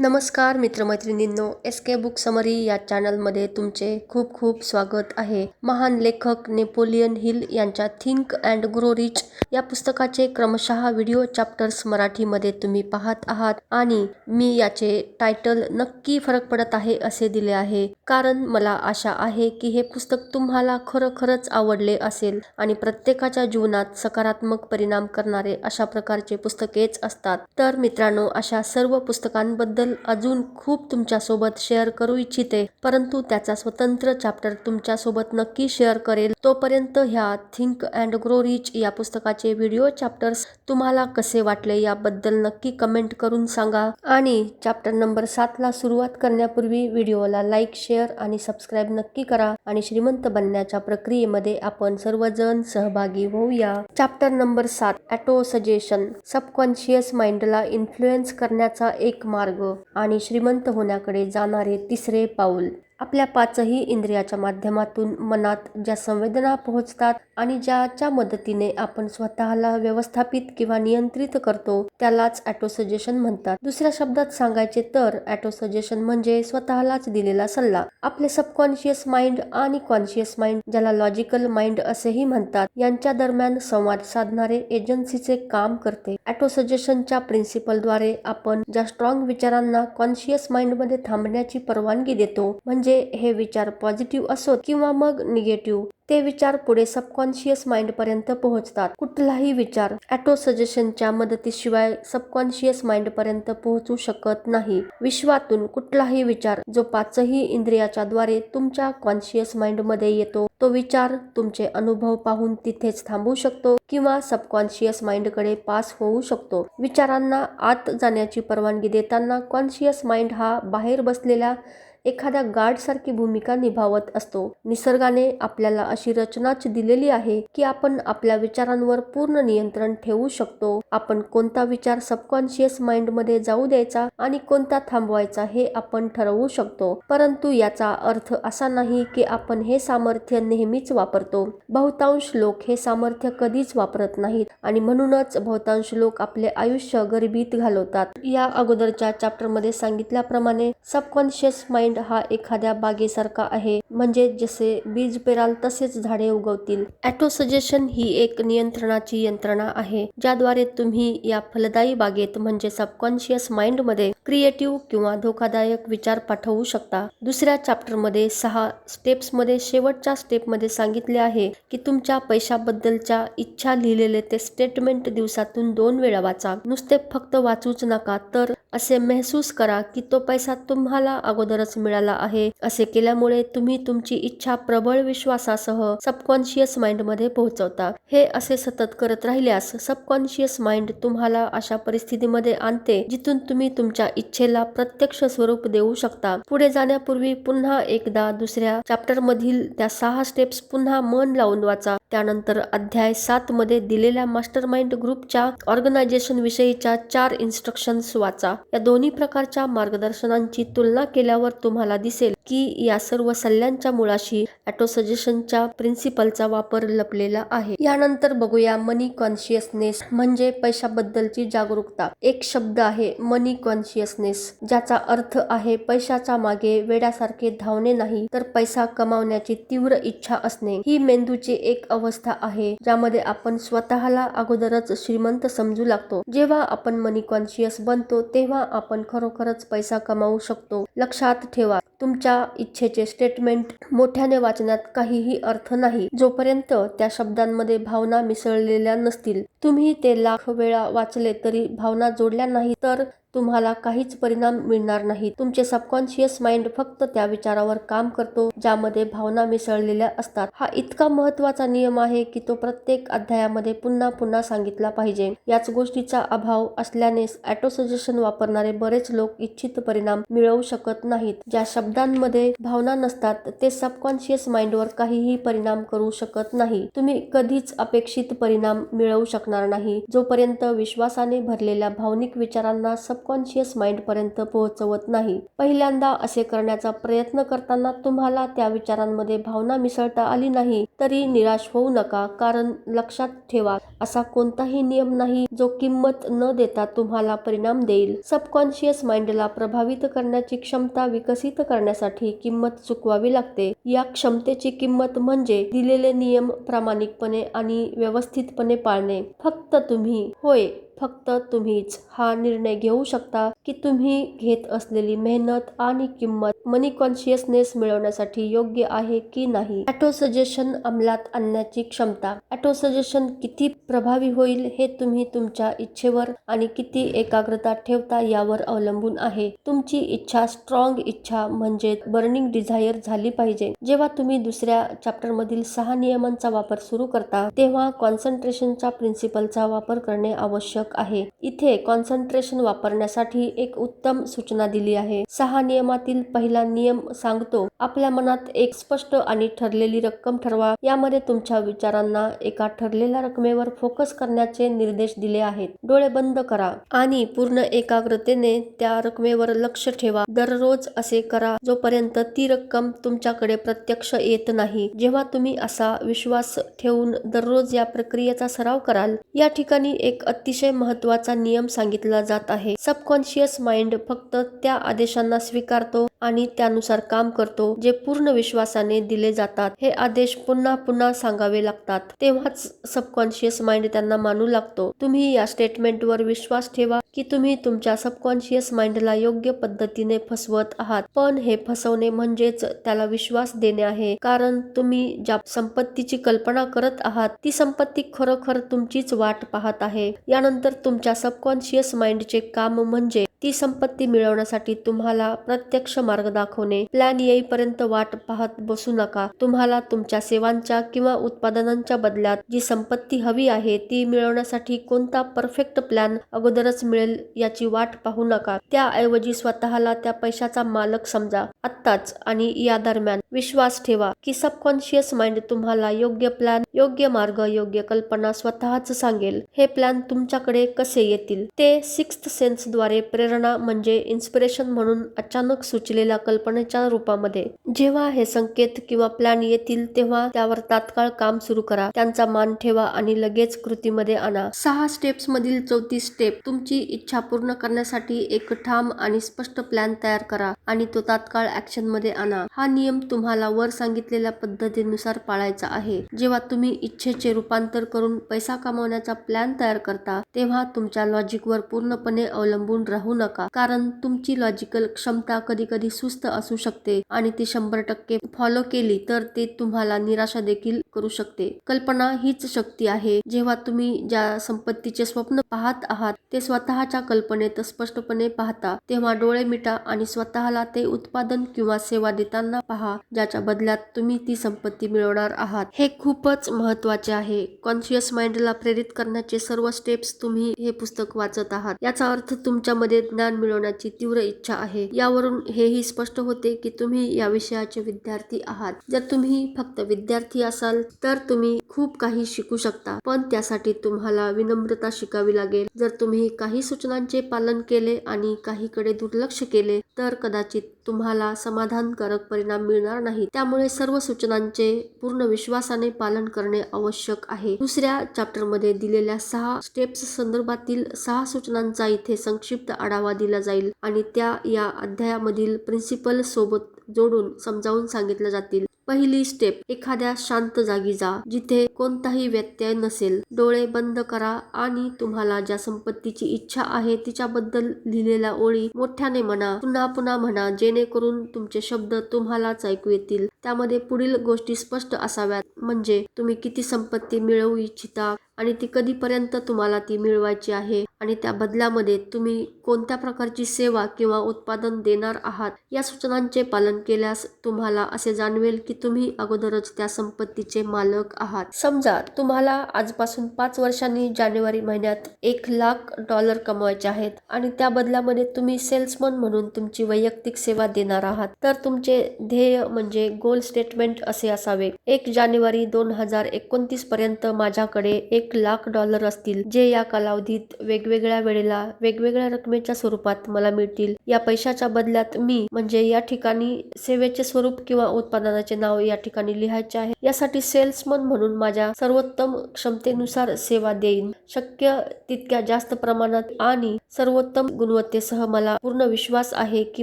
नमस्कार मित्रमैत्रिणींनो S K book summary या चॅनलमध्ये तुमचे खूप खूप स्वागत आहे. महान लेखक नेपोलियन हिल यांच्या थिंक अँड ग्रो रिच या पुस्तकाचे क्रमशः व्हिडिओ चॅप्टर्स मराठीमध्ये तुम्ही पाहत आहात आणि मी याचे टायटल नक्की फरक पडत आहे असे दिले आहे. कारण मला आशा आहे की हे पुस्तक तुम्हाला खरोखरच आवडले असेल आणि प्रत्येकाच्या जीवनात सकारात्मक परिणाम करणारे अशा प्रकारचे पुस्तकेच असतात. तर मित्रांनो अशा सर्व पुस्तकांबद्दल अजून खूप तुमच्यासोबत शेअर करू इच्छिते परंतु त्याचा स्वतंत्र चॅप्टर तुमच्यासोबत नक्की शेअर करेल. तोपर्यंत ह्या थिंक अँड ग्रो रिच या पुस्तकाचे व्हिडिओ चॅप्टर्स तुम्हाला कसे वाटले याबद्दल नक्की कमेंट करून सांगा. आणि चॅप्टर नंबर सातला सुरुवात करण्यापूर्वी व्हिडिओला लाईक शेअर आणि सबस्क्राईब नक्की करा आणि श्रीमंत बनण्याच्या प्रक्रियेमध्ये आपण सर्वजण सहभागी होऊया. चॅप्टर नंबर सात ॲटो सजेशन सबकॉन्शियस माइंडला इन्फ्लुएन्स करण्याचा एक मार्ग. आणि श्रीमंत होण्याकडे जाणारे तिसरे पाऊल. आपल्या पाचही इंद्रियाच्या माध्यमातून मनात ज्या संवेदना पोहोचतात आणि ज्याच्या मदतीने आपण स्वतःला व्यवस्थापित किंवा नियंत्रित करतो त्यालाच ॲटोसजेशन म्हणतात. दुसऱ्या शब्दात सांगायचे तर ॲटोसजेशन म्हणजे स्वतःलाच दिलेला सल्ला. आपले सबकॉन्शियस माइंड आणि कॉन्शियस माइंड ज्याला लॉजिकल माइंड असेही म्हणतात यांच्या दरम्यान संवाद साधणारे एजन्सीचे काम करते. ॲटोसजेशनच्या प्रिन्सिपलद्वारे आपण ज्या स्ट्रॉंग विचारांना कॉन्शियस माइंडमध्ये थांबण्याची परवानगी देतो म्हणजे म्हणजे हे विचार पॉझिटिव्ह असोत किंवा मग निगेटिव्ह ते विचार पुढे सबकॉन्शियस माइंड पर्यंत पोहोचतात. कुठलाही विचार ॲटो सजेशनच्या मदतीशिवाय सबकॉन्शियस माइंड पर्यंत पोहोचू शकत नाही. विश्वातून कुठलाही विचार जो पाचही इंद्रियाच्या द्वारे तुमच्या कॉन्शियस माइंडमध्ये येतो तो विचार तुमचे अनुभव पाहून तिथेच थांबू शकतो किंवा सबकॉन्शियस माइंडकडे पास होऊ शकतो. विचारांना आत जाण्याची परवानगी देताना कॉन्शियस माइंड हा बाहेर बसलेल्या एखाद्या गार्डसारखी भूमिका निभावत असतो. निसर्गाने आपल्याला अशी रचनाच दिलेली आहे की आपण आपल्या विचारांवर पूर्ण नियंत्रण ठेवू शकतो. आपण कोणता विचार सबकॉन्शियस माइंडमध्ये जाऊ द्यायचा आणि कोणता थांबवायचा हे आपण ठरवू शकतो. परंतु याचा अर्थ असा नाही की आपण हे सामर्थ्य नेहमीच वापरतो. बहुतांश लोक हे सामर्थ्य कधीच वापरत नाहीत आणि म्हणूनच बहुतांश लोक आपले आयुष्य गरिबीत घालवतात. या अगोदरच्या चॅप्टरमध्ये सांगितल्याप्रमाणे सबकॉन्शियस माइंड हा एखाद्या बागेसारखा आहे. म्हणजे जसे बीज पेराल तसेच झाडे उगवतील. ॲटो सजेशन ही एक नियंत्रणाची यंत्रणा आहे ज्याद्वारे तुम्ही या फलदायी बागेत म्हणजे सबकॉन्शियस माइंडमध्ये क्रिएटिव्ह किंवा धोकादायक विचार पाठवू शकता. दुसऱ्या चॅप्टरमध्ये सहा स्टेप्समध्ये शेवटच्या स्टेपमध्ये सांगितले आहे की तुमच्या पैशाबद्दलच्या इच्छा लिहिलेले ते स्टेटमेंट दिवसातून दोन वेळा वाचा. नुसते फक्त वाचूच नका तर असे महसूस करा की तो पैसा तुम्हाला अगोदरच मिळाला आहे. असे केल्यामुळे तुम्ही तुमची इच्छा प्रबळ विश्वासासह सबकॉन्शियस माइंडमध्ये पोहोचवता. हे असे सतत करत राहिल्यास सबकॉन्शियस माइंड तुम्हाला अशा परिस्थितीमध्ये आणते जिथून तुम्ही तुमच्या इच्छेला प्रत्यक्ष स्वरूप देऊ शकता. पुढे जाण्यापूर्वी पुन्हा एकदा दुसऱ्या चॅप्टर मधील त्या सहा स्टेप्स पुन्हा मन लावून वाचा. त्यानंतर अध्याय सात मध्ये दिलेल्या मास्टर माइंड ग्रुपच्या ऑर्गनायझेशन विषयीच्या चार इन्स्ट्रक्शन्स वाचा. या दोन्ही प्रकारच्या मार्गदर्शनांची तुलना केल्यावर तुम्हाला दिसेल की या सर्व सल्ल्यांच्या मुळाशी ॲटो सजेशनच्या प्रिन्सिपलचा वापर लपलेला आहे. यानंतर बघूया मनी कॉन्शियसनेस म्हणजे पैशाबद्दलची जागरूकता. एक शब्द आहे मनी कॉन्शियसनेस ज्याचा अर्थ आहे पैशाच्या मागे वेड्यासारखे धावणे नाही तर पैसा कमावण्याची तीव्र इच्छा असणे. ही मेंदूची एक अवस्था आहे ज्यामध्ये आपण स्वतःला अगोदरच श्रीमंत समजू लागतो. जेव्हा आपण मनी कॉन्शियस बनतो तेव्हा आपण खरोखरच पैसा कमावू शकतो लक्षात ठेवा तुमच्या इच्छेचे स्टेटमेंट मोठ्याने वाचण्यात काहीही अर्थ नाही. जोपर्यंत त्या शब्दांमध्ये भावना मिसळलेल्या नसतील तुम्ही ते लाख वेळा वाचले तरी भावना जोडल्या नाही तर तुम्हाला काहीच परिणाम मिळणार नाही. तुमचे सबकॉन्शियस माइंड फक्त त्या विचारावर काम करतो ज्यामध्ये भावना मिसळलेल्या असतात. हा इतका महत्त्वाचा नियम आहे की तो प्रत्येक अध्यायामध्ये पुन्हा पुन्हा सांगितला पाहिजे. याच गोष्टीचा अभाव असल्याने ॲटो सजेशन वापरणारे बरेच लोक इच्छित परिणाम मिळवू शकत नाहीत. ज्या शब्दांमध्ये भावना नसतात ते सबकॉन्शियस माइंडवर काहीही परिणाम करू शकत नाही. तुम्ही कधीच अपेक्षित परिणाम मिळवू शकणार नाही. जोपर्यंत विश्वासाने भरलेल्या भावनिक विचारांना सब सबकॉन्शियस माइंडपर्यंत पोहोचवत नाही. पहिल्यांदा असे करण्याचा प्रयत्न करताना तुम्हाला त्या विचारांमध्ये भावना मिसळता आली नाही तरी निराश होऊ नका कारण लक्षात ठेवा असा कोणताही नियम नाही जो किंमत न देता तुम्हाला परिणाम देईल. सबकॉन्शियस माइंडला प्रभावित करण्याची क्षमता विकसित करण्यासाठी किंमत चुकवावी लागते. या क्षमतेची किंमत म्हणजे दिलेले नियम प्रामाणिकपणे आणि व्यवस्थितपणे पाळणे. फक्त तुम्ही होय फक्त तुम्हीच हा निर्णय घेऊ शकता. की तुम्ही घेत असलेली मेहनत आणि किंमत मनी कॉन्शियसनेस मिळवण्यासाठी योग्य आहे की नाही? ॲटो सजेशन अंमलात आणण्याची क्षमता. ॲटो सजेशन किती प्रभावी होईल हे तुम्ही तुमच्या इच्छेवर आणि किती एकाग्रता ठेवता यावर अवलंबून आहे. तुमची इच्छा स्ट्रॉंग इच्छा म्हणजे बर्निंग डिझायर झाली पाहिजे. जेव्हा तुम्ही दुसऱ्या चॅप्टर मधील सहा नियमांचा वापर सुरू करता तेव्हा कॉन्सन्ट्रेशनच्या प्रिन्सिपलचा वापर करणे आवश्यक आहे. इथे कॉन्सन्ट्रेशन वापरण्यासाठी एक उत्तम सूचना दिली आहे. सहा नियमातील पहिला नियम सांगतो आपल्या मनात एक स्पष्ट आणि ठरलेली रक्कम ठरवा. यामध्ये तुमच्या विचारांना एका ठरलेल्या रकमेवर फोकस करण्याचे निर्देश दिले आहेत. डोळे बंद करा आणि पूर्ण एकाग्रतेने त्या रकमेवर लक्ष ठेवा. दररोज असे करा जोपर्यंत ती रक्कम तुमच्याकडे प्रत्यक्ष येत नाही. जेव्हा तुम्ही असा विश्वास ठेवून दररोज या प्रक्रियेचा सराव कराल या ठिकाणी एक अतिशय महत्त्वाचा नियम सांगितला जात आहे. सबकॉन्शियस माइंड फक्त त्या आदेशांना स्वीकारतो. आणि त्यानुसार काम करतो जे पूर्ण विश्वासाने दिले जातात. हे आदेश पुन्हा पुन्हा सांगावे लागतात. तेव्हाच सबकॉन्शियस माइंड त्यांना मानू लागतो. तुम्ही या स्टेटमेंटवर विश्वास ठेवा की तुम्ही तुमच्या सबकॉन्शियस माइंडला योग्य पद्धतीने फसवत आहात. पण हे फसवणे म्हणजेच त्याला विश्वास देणे आहे. कारण तुम्ही ज्या संपत्तीची कल्पना करत आहात ती संपत्ती खरोखर तुमचीच वाट पाहत आहे. यानंतर तुमच्या सबकॉन्शियस माइंडचे काम म्हणजे ती संपत्ती मिळवण्यासाठी तुम्हाला प्रत्यक्ष मार्ग दाखवणे. प्लॅन येईपर्यंत वाट पाहत बसू नका. तुम्हाला तुमच्या सेवांच्या किंवा उत्पादनांच्या बदल्यात जी संपत्ती हवी आहे ती मिळवण्यासाठी कोणता परफेक्ट प्लॅन अगोदरच मिळेल याची वाट पाहू नका. त्याऐवजी स्वतःला त्या पैशाचा मालक समजा. आत्ताच आणि या दरम्यान. विश्वास ठेवा की सबकॉन्शियस माइंड तुम्हाला योग्य प्लॅन योग्य मार्ग योग्य कल्पना स्वतःच सांगेल. हे प्लॅन तुमच्याकडे कसे येतील? ते सिक्स्थ सेन्सद्वारे प्रेरणा म्हणजे इन्स्पिरेशन म्हणून अचानक दिलेल्या कल्पनेच्या रूपामध्ये. जेव्हा हे संकेत किंवा प्लॅन येतील तेव्हा त्यावर तात्काळ काम सुरू करा. त्यांचा मान ठेवा आणि लगेच कृतीमध्ये आणा. सहा स्टेप्स मधील चौथी स्टेप तुमची इच्छा पूर्ण करण्यासाठी एक ठाम आणि स्पष्ट प्लॅन तयार करा आणि तो तात्काळ ऍक्शनमध्ये आणा. हा नियम तुम्हाला वर सांगितलेल्या पद्धतीनुसार पाळायचा आहे. जेव्हा तुम्ही इच्छेचे रूपांतर करून पैसा कमावण्याचा प्लॅन तयार करता तेव्हा तुमच्या लॉजिकवर पूर्णपणे अवलंबून राहू नका. कारण तुमची लॉजिकल क्षमता कधी कधी सुस्त असू शकते आणि ती शंभर टक्के फॉलो केली तर ते तुम्हाला निराशा देखील करू शकते. कल्पना हीच शक्ती आहे. जेव्हा तुम्ही ज्या संपत्तीचे स्वप्न पाहत आहात ते स्वतःच्या कल्पनेत स्पष्टपणे पाहता. तेव्हा डोळे मिटा आणि स्वतःला ते उत्पादन किंवा सेवा देताना पहा ज्याच्या बदल्यात तुम्ही ती संपत्ती मिळवणार आहात. हे खूपच महत्त्वाचे आहे. कॉन्शियस माइंडला प्रेरित करण्याचे सर्व स्टेप्स तुम्ही हे पुस्तक वाचत आहात. याचा अर्थ तुमच्यामध्ये ज्ञान मिळवण्याची तीव्र इच्छा आहे. यावरून हेही स्पष्ट होते की तुम्ही या विषयाचे विद्यार्थी आहात. जर तुम्ही फक्त विद्यार्थी असाल तर तुम्ही खूप काही शिकू शकता. पण त्यासाठी तुम्हाला विनम्रता शिकावी लागेल. जर तुम्ही काही सूचनांचे पालन केले आणि काहीकडे दुर्लक्ष केले तर कदाचित तुम्हाला समाधानकारक परिणाम मिळणार नाही. त्यामुळे सर्व सूचनांचे पूर्ण विश्वासाने पालन करणे आवश्यक आहे. दुसऱ्या चॅप्टरमध्ये दिलेल्या सहा स्टेप्स संदर्भातील सहा सूचनांचा इथे संक्षिप्त आढावा दिला जाईल आणि त्या या अध्यायामधील प्रिन्सिपलसोबत जोडून समजावून सांगितल्या जातील. पहिली स्टेप एखाद्या शांत जागी जा जिथे कोणताही व्यत्यय नसेल. डोळे बंद करा आणि तुम्हाला ज्या संपत्तीची इच्छा आहे तिच्याबद्दल लिहिलेल्या ओळी मोठ्याने म्हणा पुन्हा पुन्हा म्हणा जेणेकरून तुमचे शब्द तुम्हालाच ऐकू येतील. त्यामध्ये पुढील गोष्टी स्पष्ट असाव्यात. म्हणजे तुम्ही किती संपत्ती मिळवू इच्छिता आणि ती कधीपर्यंत तुम्हाला ती मिळवायची आहे आणि त्या बदल्यामध्ये तुम्ही कोणत्या प्रकारची सेवा किंवा उत्पादन देणार आहात या सूचनांचे पालन केल्यास तुम्हाला असे जाणवेल की तुम्ही अगोदरच त्या संपत्तीचे मालक आहात. समजा तुम्हाला आजपासून पाच वर्षांनी जानेवारी महिन्यात एक लाख डॉलर कमवायचे आहेत आणि त्या बदल्यामध्ये तुम्ही सेल्समन म्हणून तुमची वैयक्तिक सेवा देणार आहात. तर तुमचे ध्येय म्हणजे गोल गोल स्टेटमेंट असे असावे. एक जानेवारी दोन हजार एकोणतीस पर्यंत माझ्याकडे एक लाख डॉलर असतील जे या कालावधीत वेगवेगळ्या वेळेला वेगवेगळ्या रकमेच्या स्वरूपात मला मिळतील. या पैशाच्या बदल्यात मी म्हणजे या ठिकाणी सेवेचे स्वरूप किंवा उत्पादनाचे नाव या ठिकाणी लिहायचे आहे. यासाठी सेल्समन म्हणून माझ्या सर्वोत्तम क्षमतेनुसार सेवा देईन. शक्य तितक्या जास्त प्रमाणात आणि सर्वोत्तम गुणवत्तेसह मला पूर्ण विश्वास आहे की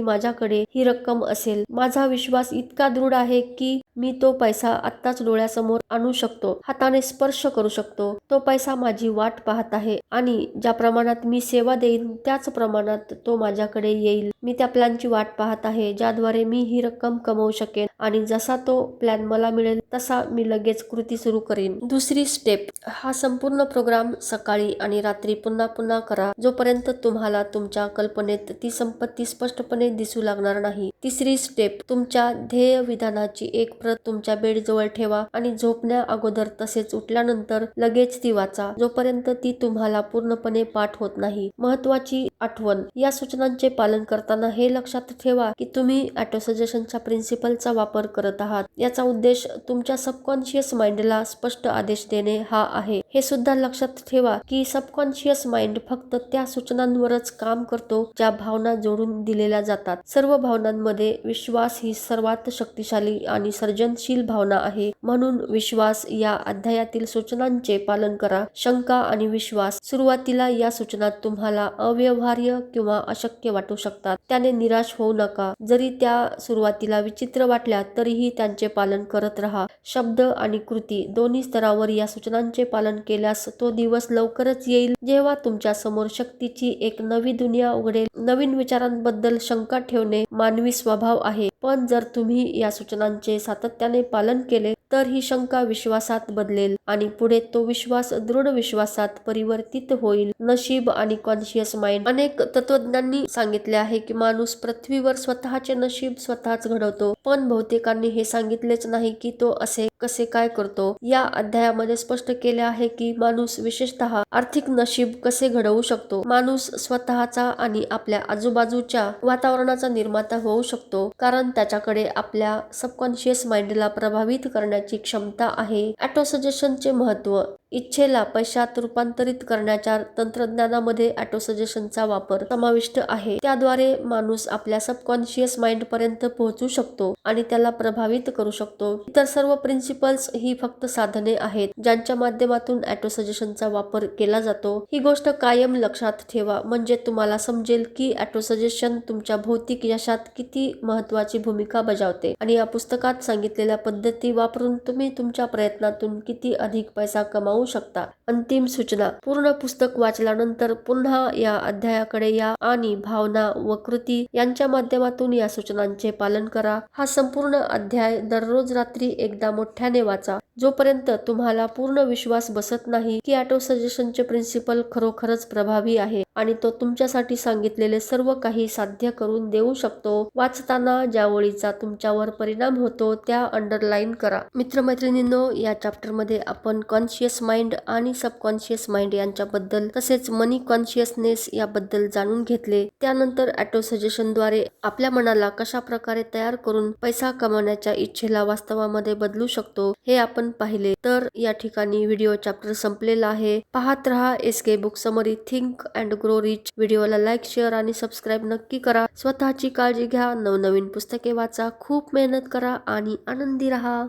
माझ्याकडे ही रक्कम असेल. माझा विश्वास इतका दृढ आहे की मी तो पैसा आत्ताच डोळ्यासमोर आणू शकतो हाताने स्पर्श करू शकतो. तो पैसा माझी वाट पाहत आहे आणि ज्या प्रमाणात मी सेवा देईन त्याच प्रमाणात तो माझ्याकडे येईल. मी त्या प्लॅनची वाट पाहत आहे ज्याद्वारे मी ही रक्कम कमवू शकेन आणि जसा तो प्लॅन मला मिळेल तसा मी लगेच कृती सुरू करीन. दुसरी स्टेप हा संपूर्ण प्रोग्राम सकाळी आणि रात्री पुन्हा पुन्हा करा जोपर्यंत तुम्हाला तुमच्या कल्पनेत ती संपत्ती स्पष्टपणे दिसू लागणार नाही. तिसरी स्टेप तुमच्या ध्येय विधानाची एक प्रत तुमच्या बेडजवळ ठेवा आणि झोपण्या अगोदर तसेच उठल्यानंतर लगेच ती वाचा जोपर्यंत ती तुम्हाला पूर्णपणे पाठ होत नाही. महत्वाची आठवण या सूचनांचे पालन करताना हे लक्षात ठेवा की तुम्ही ऑटो सजेशनच्या प्रिन्सिपलचा वापर करत आहात. याचा उद्देश तुमच्या सबकॉन्शियस माइंडला स्पष्ट आदेश देणे हा आहे. हे सुद्धा लक्षात ठेवा की सबकॉन्शियस माइंड फक्त त्या सूचनांवरच काम करतो ज्या भावना जोडून दिलेल्या जातात. सर्व भावनांमध्ये विश्वास ही सर्वात शक्तिशाली आणि सर्जनशील भावना आहे. म्हणून विश्वास या अध्यायातील सूचनांचे पालन करा. शंका आणि विश्वास सुरुवातीला या सूचना तुम्हाला अव्यवहार्य किंवा अशक्य वाटू शकतात. त्याने निराश होऊ नका. जरी त्या सुरुवातीला विचित्र वाटल्या तरीही त्यांचे पालन करत राहा. शब्द आणि कृती दोन्ही स्तरावर या सूचनांचे पालन केल्यास तो दिवस लवकरच येईल. जेव्हा तुमच्यासमोर शक्तीची एक नवी दुनिया उघडेल नवीन विचारांबद्दल शंका ठेवणे मानवी स्वभाव आहे. पण जर तुम्ही या सूचनांचे सातत्याने पालन केले तर ही शंका विश्वासात बदलेल आणि पुढे तो विश्वास दृढ विश्वासात परिवर्तित होईल. नशीब आणि कॉन्शियस माइंड अनेक तत्वज्ञांनी सांगितले आहे की माणूस पृथ्वीवर स्वतःचे नशीब स्वतःच घडवतो. पण बहुतेकांनी हे सांगितलेच नाही की तो असे कसे काय करतो. या अध्यायामध्ये स्पष्ट केले आहे की माणूस विशेषतः आर्थिक नशीब कसे घडवू शकतो. माणूस स्वतःचा आणि आपल्या आजूबाजूच्या वातावरणाचा निर्माता होऊ शकतो कारण त्याच्याकडे आपल्या सबकॉन्शियस माइंडला प्रभावित करण्याची क्षमता आहे. ॲटो सजेशनचे महत्त्व इच्छेला पैशात रूपांतरित करण्याच्या तंत्रज्ञानामध्ये ॲटो सजेशनचा वापर समाविष्ट आहे. त्याद्वारे माणूस आपल्या सबकॉन्शियस माइंड पर्यंत पोहोचू शकतो आणि त्याला प्रभावित करू शकतो. इतर सर्व प्रिन्सिपल्स ही फक्त साधने आहेत ज्यांच्या माध्यमातून ॲटो सजेशनचा वापर केला जातो. ही गोष्ट कायम लक्षात ठेवा म्हणजे तुम्हाला समजेल की ॲटो सजेशन तुमच्या भौतिक यशात किती महत्वाची भूमिका बजावते. आणि या पुस्तकात सांगितलेल्या पद्धती वापरून तुम्ही तुमच्या प्रयत्नातून किती अधिक पैसा कमावू शकता. अंतिम सूचना. पूर्ण पुस्तक वाचल्यानंतर पुन्हा या अध्यायाकडे या आणि भावना व कृती यांच्या माध्यमातून या सूचनांचे पालन करा. हा संपूर्ण अध्याय दररोज रात्री एकदा मोठ्याने वाचा. जोपर्यंत तुम्हाला पूर्ण विश्वास बसत नाही की ऑटो सजेशनचे प्रिन्सिपल खरोखरच प्रभावी आहे आणि तो तुमच्यासाठी सांगितलेले सर्व काही साध्य करून देऊ शकतो वाचताना ज्या ओळीचा तुमच्यावर परिणाम होतो त्या अंडरलाईन करा. मित्रमैत्रिणींनो या चॅप्टरमध्ये आपण कॉन्शियस माइंड आणि सबकॉन्शियस माइंड यांच्याबद्दल तसेच मनी कॉन्शियसनेस याबद्दल जाणून घेतले. त्यानंतर ऑटो सजेशनद्वारे आपल्या मनाला कशा प्रकारे तयार करून पैसा कमावण्याच्या इच्छेला वास्तवामध्ये बदलू शकतो हे आपण आपण पाहिले तर या ठिकाणी व्हिडिओ चॅप्टर संपलेला आहे. पाहत रहा S K book summary think and grow rich व्हिडिओला लाईक शेअर आणि सबस्क्राईब नक्की करा. स्वतःची काळजी घ्या. नवनवीन पुस्तके वाचा. खूप मेहनत करा आणि आनंदी रहा.